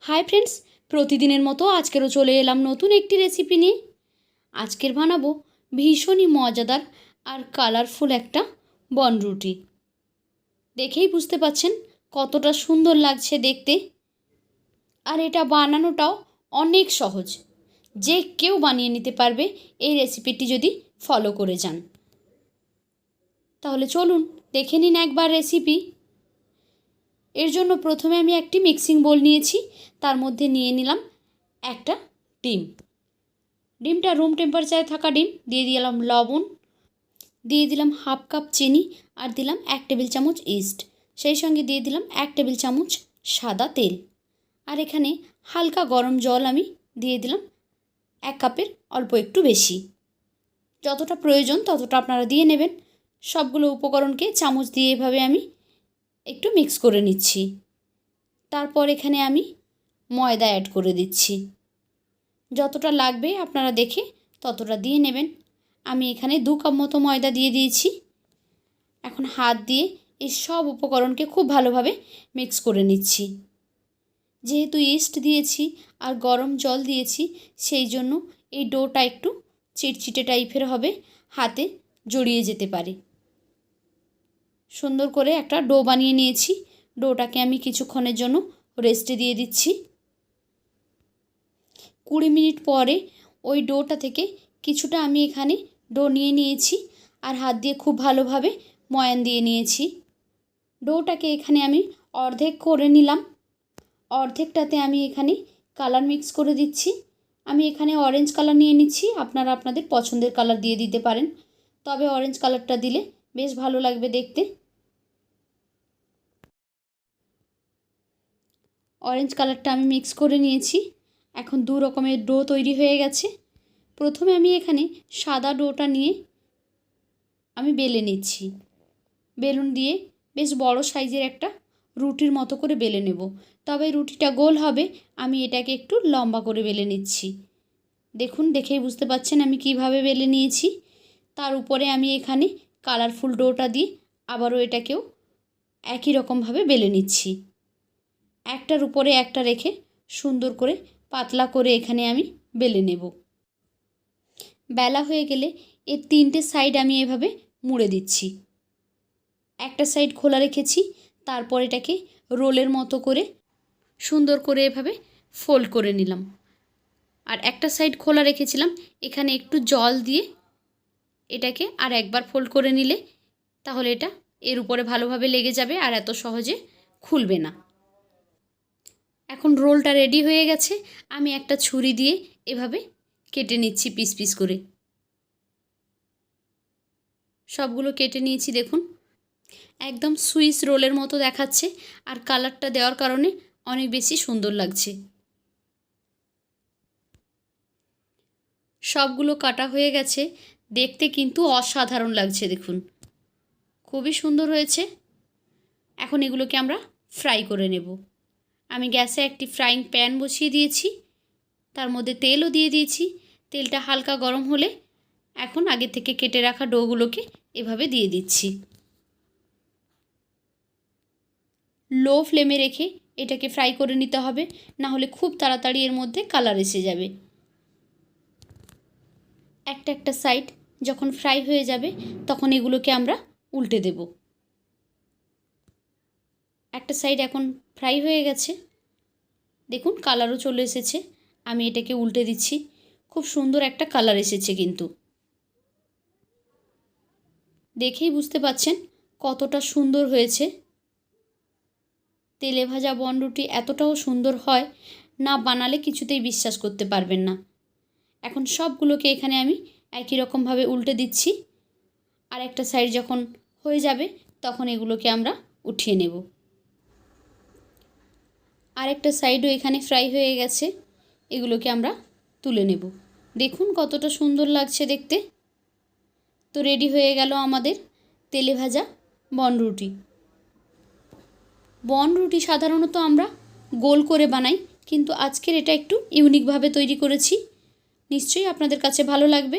Hi friends প্রতিদিনের মতো আজকেরও চলে এলাম নতুন একটি রেসিপি নিয়ে। আজকের বানাবো ভীষণই মজাদার আর কালারফুল একটা বনরুটি দেখেই বুঝতে পাচ্ছেন কতটা সুন্দর লাগছে দেখতে। আর এটা বানানোটাও অনেক সহজ। যে কেউ বানিয়ে নিতে পারবে এই রেসিপিটি যদি ফলো করে যান। তাহলে চলুন দেখে নিন একবার রেসিপি এর জন্য প্রথমে আমি একটি মিক্সিং বোল নিয়েছি, তার মধ্যে নিয়ে নিলাম একটা ডিম। ডিমটা রুম টেম্পারেচারে থাকা ডিম, দিয়ে দিলাম লবণ, দিয়ে দিলাম হাফ কাপ চিনি আর দিলাম এক টেবিল চামচ ইস্ট। সেই সঙ্গে দিয়ে দিলাম এক টেবিল চামচ সাদা তেল। আর এখানে হালকা গরম জল আমি দিয়ে দিলাম এক কাপের অল্প একটু বেশি। যতটা প্রয়োজন ততটা আপনারা দিয়ে নেবেন। সবগুলো উপকরণকে চামচ দিয়ে এভাবে আমি একটু মিক্স করে নিচ্ছি। তারপর এখানে আমি ময়দা অ্যাড করে দিচ্ছি। যতটা লাগবে আপনারা দেখে ততটা দিয়ে নেবেন। আমি এখানে দু কাপ মতো ময়দা দিয়ে দিয়েছি। এখন হাত দিয়ে এই সব উপকরণকে খুব ভালোভাবে মিক্স করে নিচ্ছি। যেহেতু ইস্ট দিয়েছি আর গরম জল দিয়েছি, সেই জন্য এই ডোটা একটু চিটচিটে টাইপের হবে, হাতে জড়িয়ে যেতে পারে। সুন্দর করে একটা ডো বানিয়ে নিয়েছি। ডোটাকে আমি কিছুক্ষণের জন্য রেস্টে দিয়ে দিচ্ছি। কুড়ি মিনিট পরে ওই ডোটা থেকে কিছুটা আমি এখানে ডো নিয়ে নিয়েছি আর হাত দিয়ে খুব ভালোভাবে ময়ান দিয়ে নিয়েছি। ডোটাকে এখানে আমি অর্ধেক করে নিলাম। অর্ধেকটাতে আমি এখানে কালার মিক্স করে দিচ্ছি। আমি এখানে অরেঞ্জ কালার নিয়ে নিচ্ছি। আপনারা আপনাদের পছন্দের কালার দিয়ে দিতে পারেন। তবে অরেঞ্জ কালারটা দিলে বেশ ভালো লাগবে দেখতে। অরেঞ্জ কালারটা আমি মিক্স করে নিয়েছি। এখন দু রকমের ডো তৈরি হয়ে গেছে। প্রথমে আমি এখানে সাদা ডোটা নিয়ে আমি বেলে নিচ্ছি। বেলুন দিয়ে বেশ বড় সাইজের একটা রুটির মতো করে বেলে নেব। তবে রুটিটা গোল হবে, আমি এটাকে একটু লম্বা করে বেলে নিচ্ছি। দেখুন, দেখেই বুঝতে পাচ্ছেন আমি কীভাবে বেলে নিয়েছি। তার উপরে আমি এখানে কালারফুল ডোটা দিয়ে আবারও এটাকেও একই রকমভাবে বেলে নিচ্ছি। একটার উপরে একটা রেখে সুন্দর করে পাতলা করে এখানে আমি বেলে নেব। বেলা হয়ে গেলে এর তিনটে সাইড আমি এভাবে মুড়ে দিচ্ছি। একটা সাইড খোলা রেখেছি, তারপর এটাকে রোলের মতো করে সুন্দর করে এভাবে ফোল্ড করে নিলাম। আর একটা সাইড খোলা রেখেছিলাম, এখানে একটু জল দিয়ে এটাকে আর একবার ফোল্ড করে নিলে তাহলে এটা এর উপরে ভালোভাবে লেগে যাবে আর এত সহজে খুলবে না। এখন রোলটা রেডি হয়ে গেছে। আমি একটা ছুরি দিয়ে এভাবে কেটে নিচ্ছি পিস পিস করে। সবগুলো কেটে নিয়েছি, দেখুন। একদম সুইস রোলের মতো দেখাচ্ছে আর কালারটা দেওয়ার কারণে অনেক বেশি সুন্দর লাগছে। সবগুলো কাটা হয়ে গেছে। দেখতে কিন্তু অসাধারণ লাগছে, দেখুন। খুবই সুন্দর হয়েছে। এখন এগুলোকে আমরা ফ্রাই করে নেব। আমি গ্যাসে একটি ফ্রাইং প্যান বসিয়ে দিয়েছি। তার মধ্যে তেলও দিয়ে দিয়েছি। তেলটা হালকা গরম হলে এখন আগে থেকে কেটে রাখা ডোগুলোকে এভাবে দিয়ে দিচ্ছি। লো ফ্লেমে রেখে এটাকে ফ্রাই করে নিতে হবে, না হলে খুব তাড়াতাড়ি এর মধ্যে কালার এসে যাবে। একটা একটা সাইড যখন ফ্রাই হয়ে যাবে, তখন এগুলোকে আমরা উল্টে দেব। একটা সাইড এখন ফ্রাই হয়ে গেছে। দেখুন কালারও চলে এসেছে। আমি এটাকে উল্টে দিচ্ছি। খুব সুন্দর একটা কালার এসেছে কিন্তু। দেখেই বুঝতে পাচ্ছেন কতটা সুন্দর হয়েছে। তেলে ভাজা বনরুটি এতটাও সুন্দর হয়, না বানালে কিছুতেই বিশ্বাস করতে পারবেন না। এখন সবগুলোকে এখানে আমি একই রকমভাবে উল্টে দিচ্ছি। আর একটা সাইড যখন হয়ে যাবে, তখন এগুলোকে আমরা উঠিয়ে নেব। আরেকটা সাইডও এখানে ফ্রাই হয়ে গেছে, এগুলোকে আমরা তুলে নেব। দেখুন কতটা সুন্দর লাগছে দেখতে। তো রেডি হয়ে গেল আমাদের তেলে ভাজা বনরুটি বনরুটি সাধারণত আমরা গোল করে বানাই, কিন্তু আজকের এটা একটু ইউনিকভাবে তৈরি করেছি। নিশ্চয়ই আপনাদের কাছে ভালো লাগবে।